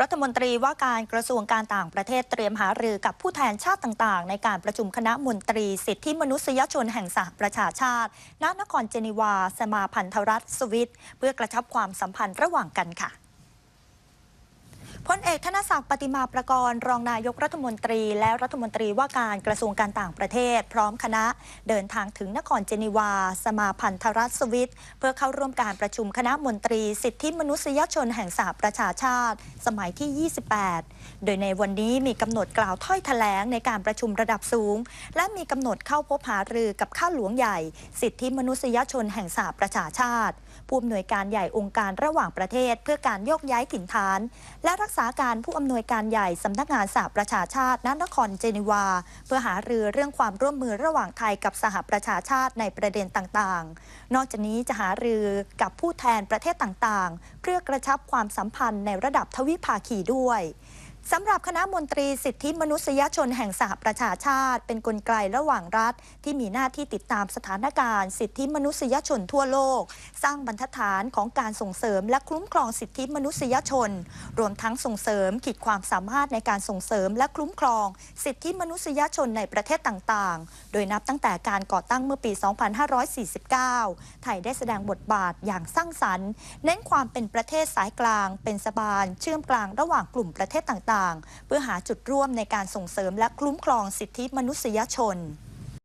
รัฐมนตรีว่าการกระทรวงการต่างประเทศเตรียมหารือกับผู้แทนชาติต่างๆ ในการประชุมคณะมนตรีสิทธิมนุษยชนแห่งสหประชาชาติณนครเจนีวา สมาพันธรัฐสวิต เพื่อกระชับความสัมพันธ์ระหว่างกันค่ะ ลเอกธนศักดิ์ปฏิมาประกรณ์รองนายกรัฐมนตรี และรัฐมนตรีว่าการกระทรวงการต่างประเทศ พร้อมคณะเดินทางถึงนครเจนีวา สมาพันธรัฐสวิต เพื่อเข้าร่วมการประชุมคณะมนตรี สิทธิมนุษยชนแห่งสหประชาชาติ สมัยที่ 28 โดยในวันนี้มีกำหนดกล่าวถ้อยแถลงในการประชุมระดับสูง และมีกำหนดเข้าพบหารือกับข้าหลวงใหญ่ สิทธิมนุษยชนแห่งสหประชาชาติผู้อำนวยการใหญ่องค์การระหว่างประเทศ เพื่อการโยกย้ายถิ่นฐาน และรักษาการผู้อำนวยการใหญ่สำนักงานสหประชาชาติณนครเจนีวา เพื่อหารือเรื่องความร่วมมือระหว่างไทยกับสหประชาชาติในประเด็นต่างๆ นอกจากนี้จะหารือกับผู้แทนประเทศต่างๆ เพื่อกระชับความสัมพันธ์ในระดับทวิภาคีด้วย สำหรับคณะมนตรีสิทธิมนุษยชนแห่งสหประชาชาติ เป็นนกลไกระหว่างรัฐ ที่มีหน้าที่ติดตามสถานการณ์ สิทธิมนุษยชนทั่วโลก สร้างบรรทัดฐานของการส่งเสริมและคุ้มครองสิทธิมนุษยชน รวมทั้งส่งเสริมขีดความสามารถในการส่งเสริมและคุ้มครอง สิทธิมนุษยชนในประเทศต่างๆ โดยนับตั้งแต่การก่อตั้งเมื่อปี 2549 ไทยได้แสดงบทบาทอย่างสร้างสรรค์ เน้นความเป็นประเทศสายกลาง เป็นสะบานเชื่อมกลางระหว่างกลุ่มประเทศต่างต่างๆ เพื่อหาจุดร่วมในการส่งเสริมและคุ้มครองสิทธิมนุษยชน